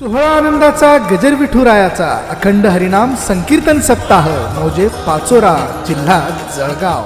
सोहळा आनंदाचा गजर विठुरायाचा अखंड हरिनाम संकीर्तन सप्ताह मौजे पाचोरा जिल्हा जळगाव.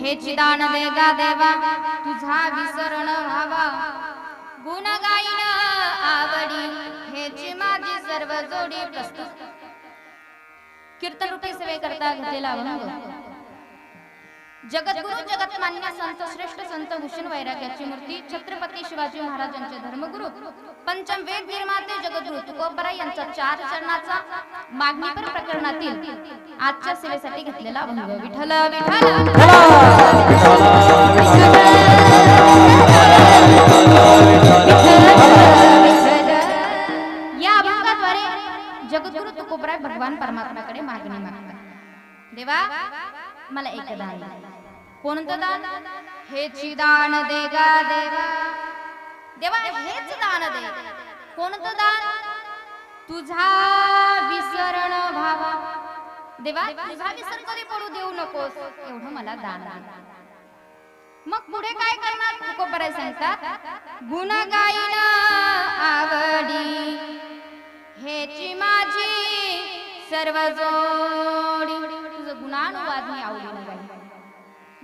हे चिदान वेगा देवा तुझा विसरण व्हावा. गुण गायन आवडी हेची माझी सर्व जोडी प्रस्तुत. कीर्तन रूपी सेवे करता घेतलेला अभंग जगद्गुरु जगतमान्य संत श्रेष्ठ संत भूषण वैराग्याची मूर्ती छत्रपती शिवाजी महाराजांचे धर्मगुरु पंचम वेद निर्माते जगद्गुरु तुकोबरा यांचा चार चरणाचा मागणीपर प्रकरणातील आजच्या सेवेसाठी घेतलेला अनुभव विठ्ठल विठ्ठल! या अभंगाद्वारे जगद्गुरु तुकोबराय भगवान परमात्म्याकडे मागणी मागतात. देवा मला एक दान कोणतं दान? हेची दान दे गा देवा. देवा हेच दान दे. कोणतं दान? तुझा विसरण भावा देवा तुझा विसर कधी पडू देऊ नकोस? एवढं मला दान मग पुढे काय करणार? तुकोबराय सांगतात गुण गाईन आवडी. हेची माझी सर्व जोडी तुझं गुणानुवाद मी आवडी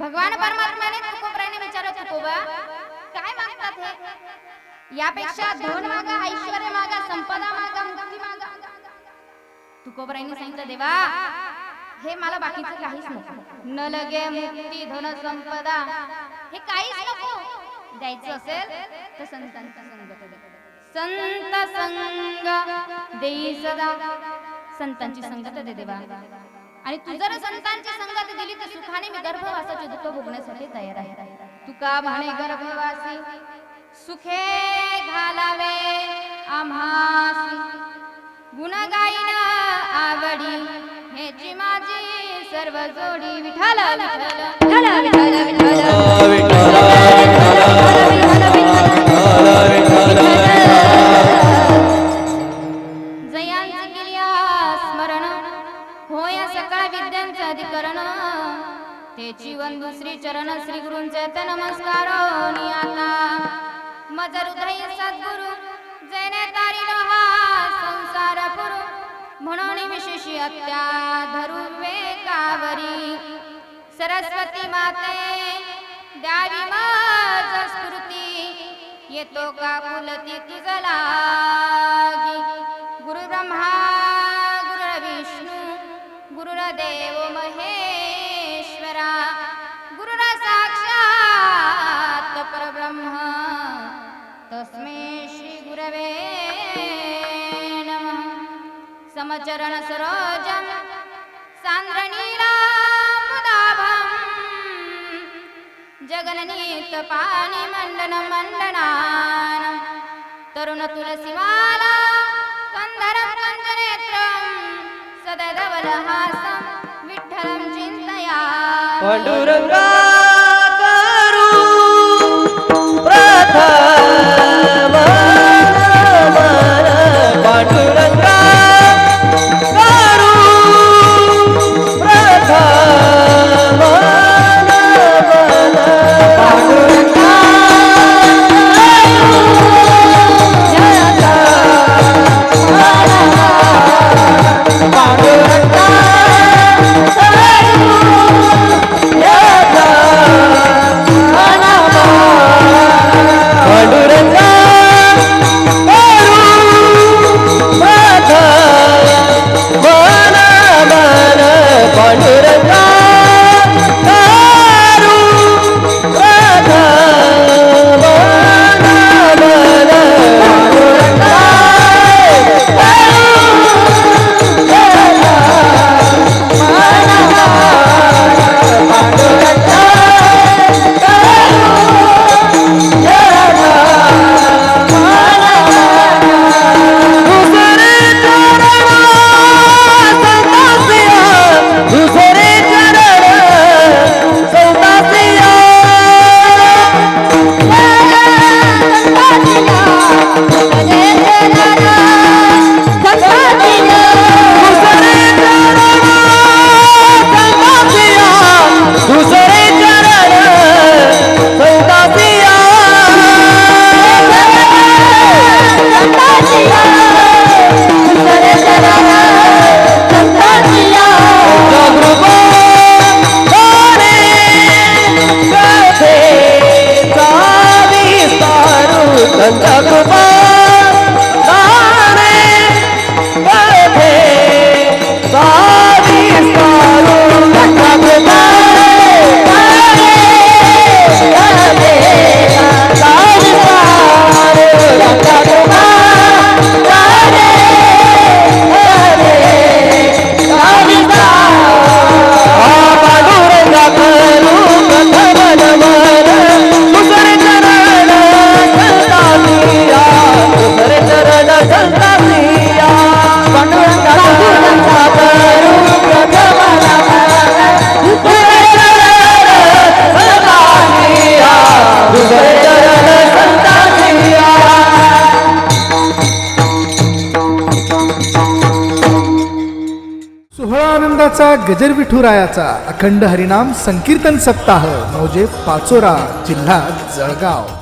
भगवान परमात्म्याने तुकोबराने विचारत तुकोबा काय मागतात हे? यापेक्षा धन मागा ऐश्वर मागा संपदा मागा मुक्ती मागा. तुकोबराने सांगितलं देवा हे मला बाकीचं काहीच नको. न लगे मुक्ती धन संपदा. हे काहीच नको. द्यायचं असेल तर संतांचा संगत संत संग देई सदा. संतांची संगत दे देवा. आणि तू जर संतांची संगत दिली तर सुखाने मी गर्भवासाचे दुःख भोगण्यासाठी तयार आहे. तुका म्हणे गर्भवासी सुखे घालावे आम्हासी. गुण गाईन आवडी हेची माझी सर्व जोडी विठाला विठाला विठाला विठाला सरस्वती माते द्यावी माझ स्मृती येतो का कुलती तुझ लागी? गुरु ब्रह्मा गुरु विष्णू गुरुदेव महेश्वरा गुरुर साक्षात परब्रह्म तस्मै श्री गुरवे नमः. समचरण सरोजम जगननीत पाणी मंडन मंडनान तरुण तुलसीमाला कंदरं कंदनेत्रं सदधवलहासं विठ्ठलं चिन्तया पांडुरंगा करू प्रथम। पांडुरंगा गजर विठुरायाचा अखंड हरिनाम संकीर्तन सप्ताह मौजे पाचोरा जिल्हा जळगाव.